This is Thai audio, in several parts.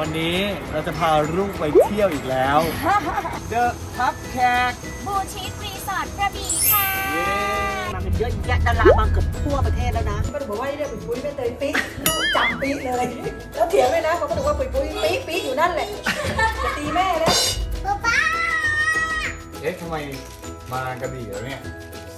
วันนี้เราจะพาลูกไปเที่ยวอีกแล้วเดอะทับแขกบูชิครีสอร์ทกระบี่ค่ะมากันเยอะแยะดารามาเกือบทั่วประเทศแล้วนะก็บอกว่าเรียกปุ๋ยปุ้ยไม่เตยปิ๊กลูกจำปิ๊กเลย แล้วเถียงเลยนะเขาก็บอกว่าปุ๋ยปุ้ยปิ๊กปิ๊กอยู่นั่นแหละจะตีแม่เลยเอ๊ะทำไมมากระบี่แล้วเนี่ย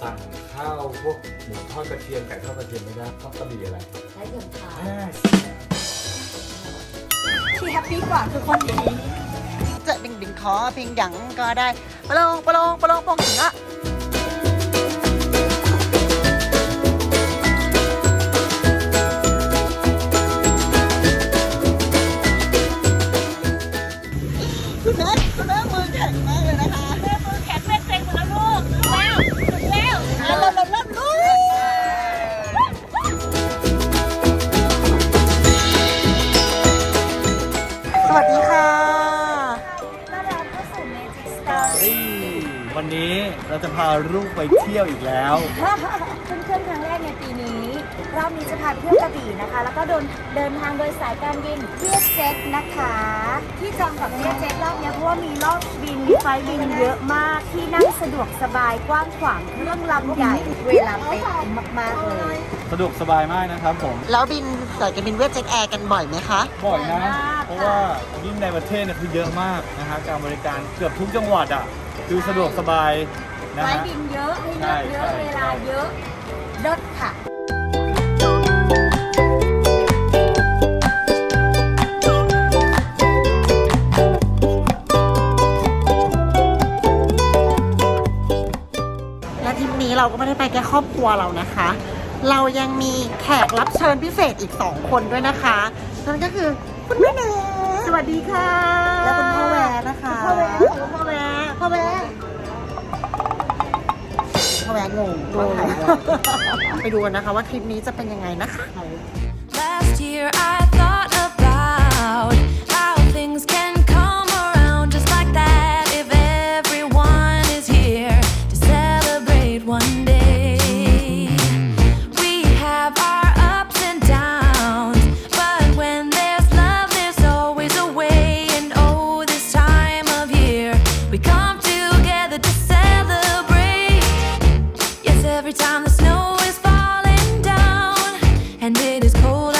สั่งข้าวพวกหมูทอดกระเทียมไก่ทอดกระเทียมไม่ได้เพราะกระบี่อะไรใช้เงิน ที่แฮปปี้กว่าคือคนนี้ จะดิ่งดิ่งขอเพียงหยังก็ได้ปะโลงปะโลงปะโลงปองถึงอะ เราจะพาลูกไปเที่ยวอีกแล้วเพื่อนๆครั้งแรกในปีนี้รอบนี้จะพาไปเที่ยวกระบี่นะคะ แล้วก็เดินเดินทางโดยสายการบินเวียดเจ็ตนะคะ ที่จองกับเวียดเจ็ตรอบเนี้ยเพราะว่ามีรอบบินมีไฟล์บินเยอะมากที่นั่งสะดวกสบายกว้างขวางเครื่องลำใหญ่เวลาเป๊ะมากๆเลยสะดวกสบายมากนะครับผม แล้วบินสายการบินเวียดเจ็ตแอร์กันบ่อยไหมคะ บ่อยนะมากเพราะว่ายิ่งในประเทศเนี่ยคือเยอะมากนะฮะการบริการเกือบทุกจังหวัดอะ คือสะดวกสบาย นะไฟล์ฮะบินเยอะให้เลือกเยอะใช่ใช่ เวลาเยอะเลิศค่ะ และทริปนี้เราก็ไม่ได้ไปแค่ครอบครัวเรานะคะ เรายังมีแขกรับเชิญพิเศษอีก 2 คนด้วยนะคะ นั่นก็คือคุณแม่เนสวัสดีค่ะและคุณพ่อแวร์นะคะ พ่อแวร์คุณพ่อแวร์พ่อแว ร์พ่อแวร์งงงงไปดูกันนะคะว่าคลิปนี้จะเป็นยังไงนะคะ it is cold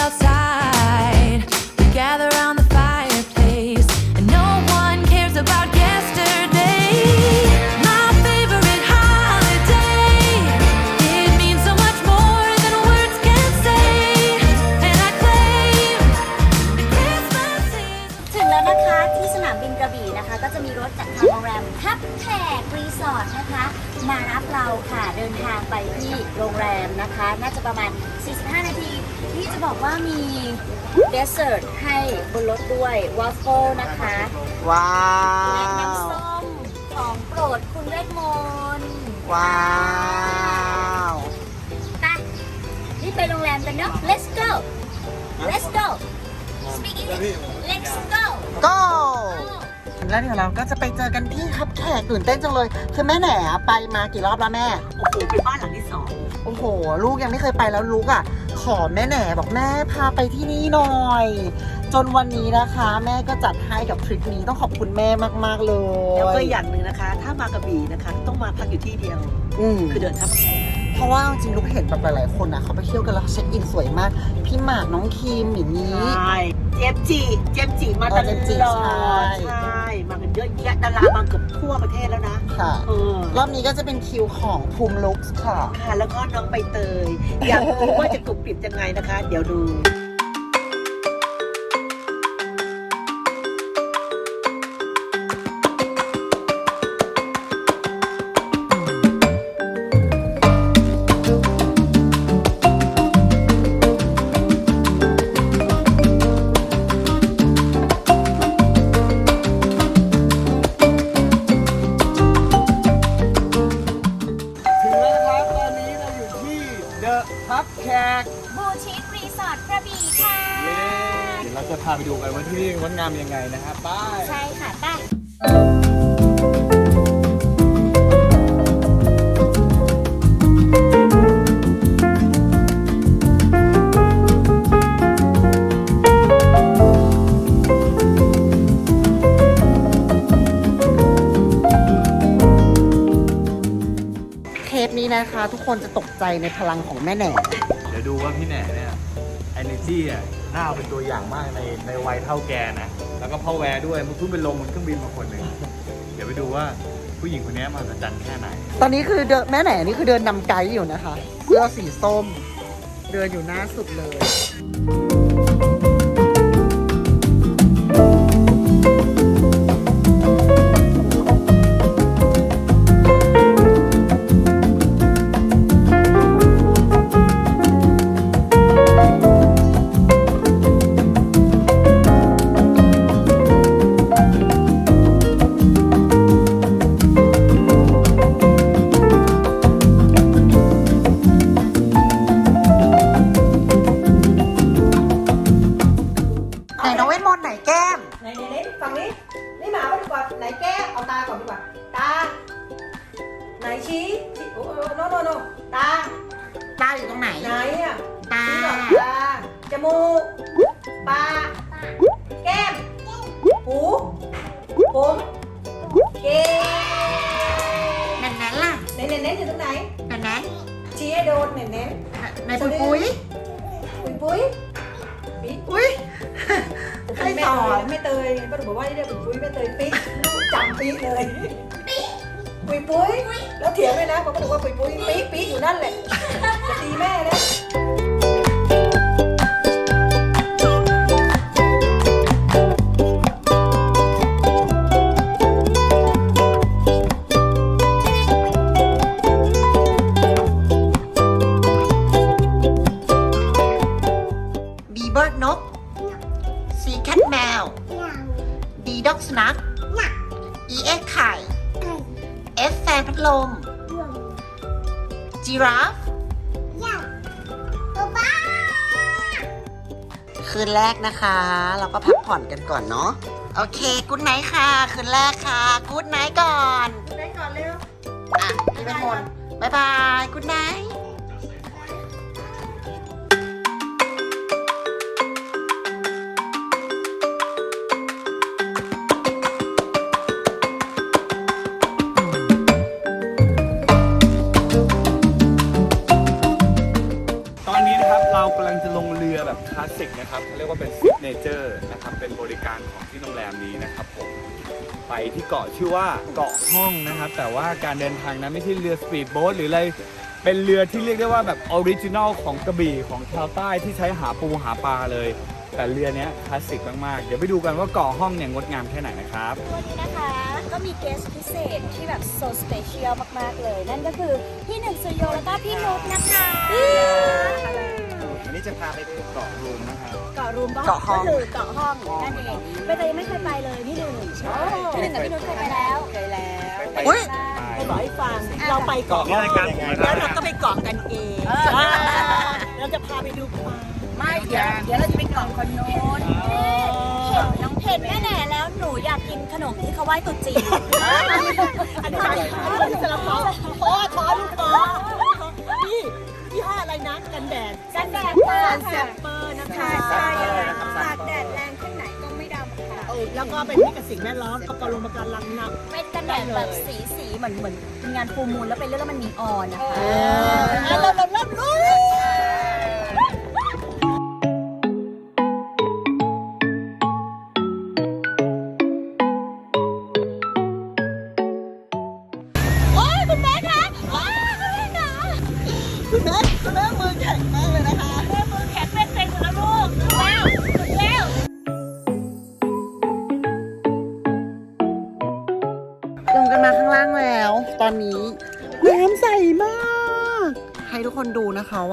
ที่โรงแรมนะคะ น่าจะประมาณ 45 นาทีที่จะบอกว่ามีเดสเซอร์ทให้บนรถด้วยวอฟเฟิลนะคะว้าและน้ำว ส้มของโปรดคุณเวทมนต์ว้าว ไปรีบไปโรงแรมกันเนาะ let's go let's go speak English let's go ก็ แล้วเดี๋ยวเราก็จะไปเจอกันที่ฮับแขกตื่นเต้นจังเลย คือแม่แหน่ไปมากี่รอบแล้วแม่ โอ้โหเป็นบ้านหลังที่สองโอ้โห ลูกยังไม่เคยไปแล้วลูกอะ ขอแม่แหน่บอกแม่พาไปที่นี่หน่อย จนวันนี้นะคะ แม่ก็จัดให้กับทริปนี้ต้องขอบคุณแม่มากๆเลยแล้วก็อย่างหนึ่งนะคะ ถ้ามากระบี่นะคะ ต้องมาพักอยู่ที่เดียว อืมคือเดินทับแขกเพราะว่าจริงๆลูกเห็นแบบหลายๆคนนะเขาไปเที่ยวกันแล้วเช็คอินสวยมาก พี่หมากน้องคีมอย่างนี้ใช่เจมส์จีเจมส์จีมาตเออเจมส์จิลอใช่ดใช่ ดารามาเกือบทั่วประเทศแล้วนะค่ะ เออรอบนี้ก็จะเป็นคิวของภูมิลุกส์ค่ะ ค่ะ แล้วก็น้องใบเตย อยากรู้ว่าจะกรุบกริบยังไงนะคะ เดี๋ยวดู งดงามยังไงนะครับไปใช่ค่ะไปเทปนี้นะคะ ทุกคนจะตกใจในพลังของแม่แหน่เดี๋ยวดูว่าพี่แหน่ ซี่อะน่าเอาเป็นตัวอย่างมากในในวัยเท่าแกนะ แล้วก็พ่อแวร์ด้วยมันเพิ่งเป็นลงบนเครื่องบินมาคนหนึ่งเดี๋ยวไปดูว่าผู้หญิงคนนี้มหัศจรรย์แค่ไหน ตอนนี้คือเดินแม่แหน่นี่คือเดินนำไกด์อยู่นะคะเสื้อสีส้ม เดินอยู่หน้าสุดเลย ในปุยปุยปุยปุยปิ๊อุ้ยใครสอนแม่เตยป้าหนูบอกว่าเรียกปุยปุยแม่เตยปิ๊กจำปิ๊กเลยปุยปุยแล้วเถียงเลยนะป้าหนูว่าปุยปุยปิ๊กปิ๊กอยู่นั่นแหละจะตีแม่แล้ว คืนแรกนะคะ เราก็พักผ่อนกันก่อนเนาะโอเคกูดไนท์ค่ะ คืนแรกค่ะกูดไนท์ก่อน ได้ก่อนเร็ว อะพี่เป็นมนบายบายกูดไนท์ สสิกนะครับเขาเรียกว่าเป็นซิกเนเจอร์นะครับเป็นบริการของที่โรงแรมนี้นะครับผมไปที่เกาะชื่อว่าเกาะห้องนะครับ แต่ว่าการเดินทางนั้นไม่ใช่เรือสปีดโบ๊ทหรืออะไรเป็นเรือที่เรียกได้ว่าแบบออริจินอลของกระบี่ของชาวใต้ที่ใช้หาปูหาปลาเลย แต่เรือเนี้ยคลาสสิกมาก ๆ เดี๋ยวไปดูกันว่าเกาะห้องเนี่ยงดงามแค่ไหนนะครับวันนี้นะคะก็มีเกสพิเศษที่แบบโซสเปเชียลมาก ๆ เลย นั่นก็คือพี่หนึ่งสุโยแล้วก็พี่นุ๊กนะคะ อันนี้จะพาไปดูเกาะรูมนะครับเกาะรูมก็เกาะห้อง ก็คือเกาะห้องนั่นเองใบเตยยังไม่เคยไปเลยนี่หนึ่งพี่หนึ่งกับพี่นุ๊กเคยไปแล้ว เคยแล้วไปอุ๊ยให้บอกให้ฟัง เราไปเกาะเกาะอะไรกันแล้วเราก็ไปเกาะกันเองเราจะพาไปดูปลาไม่เดี๋ยวเดี๋ยวเราจะไปเกาะคนโน้นเห็นน้องเห็นแม่แหน่แล้วหนูอยากกินขนมที่เขาไหว้ตุ๊จีนอันนี้อันนี้สลับเขาโอ้ขอลูกปล กันแดดกันแดดค่ะแซมเปอร์นะคะใช่เลยตากแดดแรงแค่ไหนก็ไม่ดำค่ะเออแล้วก็เป็นมิตรกับสิ่งแวดล้อมประกอบลงประการลังนำเป็นกันแดดแบบสีสีเหมือนเหมือนมีงานฟูลมูลแล้วเป็นเรื่องแล้วมันนีออนนะคะแล้วเราเราเริ่มรู้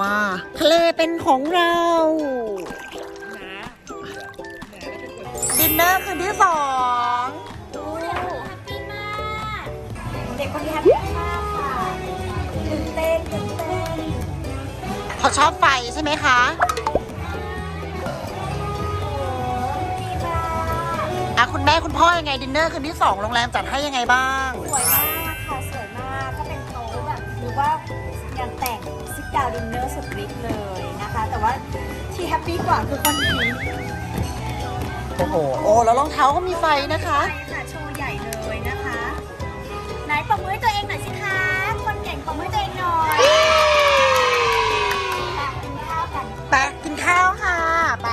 ว่า ทะเลเป็นของเราดินเนอร์คืนที่สองดูเด็กแฮปปี้มากเด็กคนนี้แฮปปี้มากค่ะตื่นเต้นตื่นเต้นเขาชอบไฟใช่ไหมคะดีมากอะคุณแม่คุณพ่อยังไงดินเนอร์คืนที่สองโรงแรมจัดให้ยังไงบ้างสวยมาก แต่ว่าที่แฮปปี้กว่าคือคนนี้โอ้โหโอ้แล้วรองเท้าก็มีไฟนะคะ ใช่ค่ะโชว์ใหญ่เลยนะคะ ไหนปรบมือให้ตัวเองหน่อยสิคะ คนเก่งขอมือตัวเองหน่อยมากินข้าวกัน ไปกินข้าวค่ะไป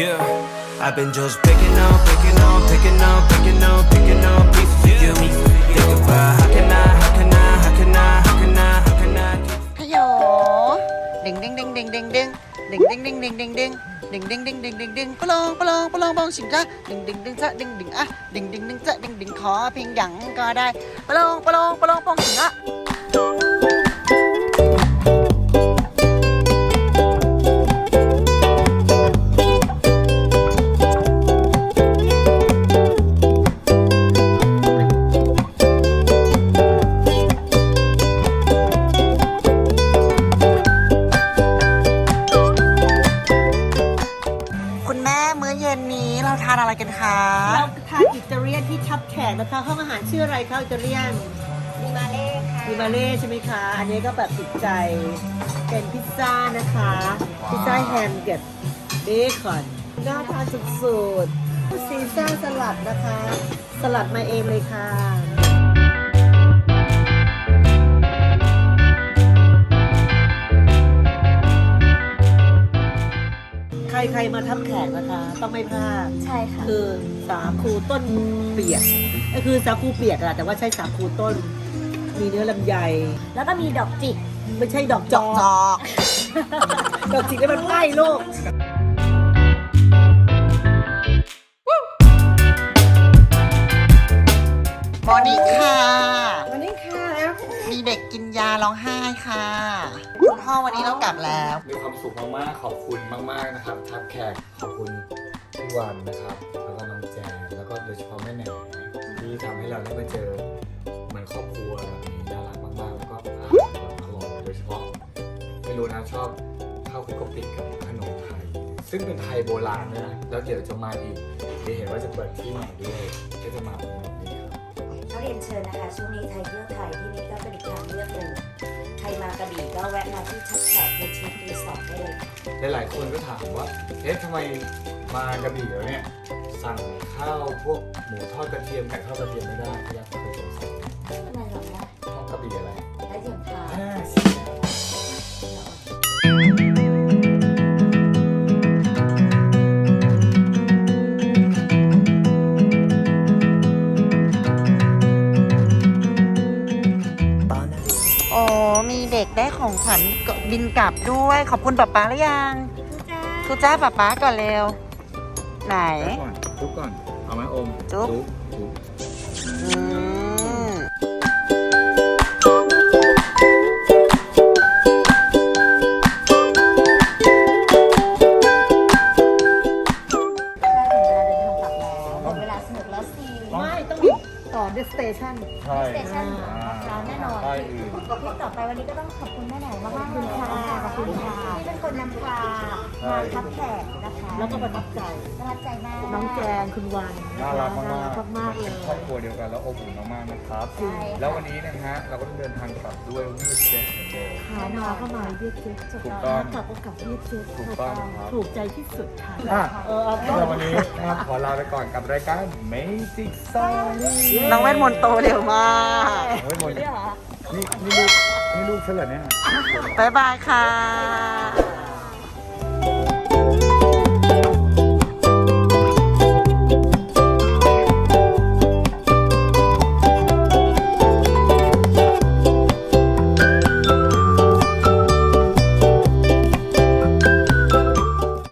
Yeah, I've been just picking up, picking up, picking up, picking up, picking up pieces of you. Think about how can I, how can I, how can I, how can I, how can I keep ขยโยดิงดิงดิงดิงดิงดิงดิงดิงดิงดิงดิงดิงดิงดิงดิงดิงดิงดิงปลองปลองปลองบองสิงจ้าดิงดิงดิงจ้าดิงดิงอะดิงดิงดิงจ้าดิงดิงขอเพียงหยังก็ได้ปลองปลองปลองบองสิงอะ อะไรคะอิตาเลียนมีมาเล่ค่ะมีมาเล่ใช่ไหมคะ อันนี้ก็แบบติดใจ เป็นพิซซ่านะคะ พิซซ่าแฮมกับเบคอนน่าทานสุดๆซีซ่าสลัดนะคะ สลัดมาเองเลยค่ะ ใครๆมาทับแขกนะคะ ต้องไม่พลาด ใช่ค่ะ คือสาคูต้นเปียก ก็คือสาคูเปียกอะแต่ว่าใช้สาคูต้น มีเนื้อลำไย แล้วก็มีดอกจิก ไม่ใช่ดอกจจออกจอก ดอกจิกแล้วมันใกล้โลก มอร์นิ่งค่ะ วันนี้ค่ะแล้วมีเด็กกินยาร้องไห้ค่ะคุณ พ่อวันนี้เรากลับแล้ว มีความสุขมากๆ ขอบคุณมากๆนะครับทับแขกขอบคุณพี่วันนะครับแล้วก็น้องแจนแล้วก็โดยเฉพาะแม่แหน่ที่ทำให้เราได้มาเจอเหมือนครอบครัวแบบนี้น่ารักมากๆ แล้วก็อาหารแบบอร่อยโดยเฉพาะไม่รู้นะชอบข้าวคลุกกะปิกับขนมไทย ซึ่งเป็นไทยโบราณด้วยนะแล้วเดี๋ยวจะมาอีกเดี๋ยวเห็นว่าจะเปิดที่ใหม่ด้วยก็จะมา ชิญนะคะช่วงนี้ไทยเที่ยวไทยที่นี่ก็เป็นอีกทางเลือกหนึ่งใครมากระบี่ก็แวะมาที่ชัดแขกบูชิครีสอร์ทได้เลยค่ะหลายๆคนก็ถามว่า เอ๊ะทำไมมากระบี่แล้วเนี่ย สั่งข้าวพวกหมูทอดกระเทียมไก่ทอดกระเทียมไม่ได้พี่ยักษ์เคยสงสัยทำไมหรอคะทอดกระบี่อะไร นั้นโอ้มีเด็กได้ของขวัญบินกลับด้วย ขอบคุณป๊าป๊าหรือยังทุจ้าป๊าป๊าก่อนเร็ว ไหน ก่อนทุกก่อน เอาไหมอม จุ๊บจุ๊บอืมใกล้ถึงเวลาเดินทางกลับแล้วหมดเวลาสนุกแล้วสิ ไม่ ต้องมีต่อเดสเตชันใช่สเตชัน ร้านแน่นอนใช่อื่น คลิปต่อไปวันนี้ก็ต้องขอบคุณแม่ไหนมากๆเลยค่ะขอบคุณค่ะที่เป็นคนนำพามาทับแขกนะคะแล้วก็ประทับใจ ประทับใจมากน้องแจนคุณวันน่ารักมากน่ารักมากๆเลเป็ย นครอบครัวเดียวกันแล้วอบอุ่นมากๆนะครับ ใช่แล้ววันนี้นะฮะเราก็ต้องเดินทางกลับด้วยวีดเจ็ตเหมือนเดิม ขามาเข้ามาเรียกเจ๊ถูกต้องกลับก็กลับเรียกเจ๊ถูกต้องครับ ถูกใจที่สุดค่ะ อะเออเอาสำหรับวันนี้นะครับขอลาไปก่อนกับรายการ Magic Story น้องเวทมนต์โตเร็วมากเฮ้ยหมดนี่นี่ลูกนี่ลูกเฉลยเนี่ย บ๊ายบายค่ะ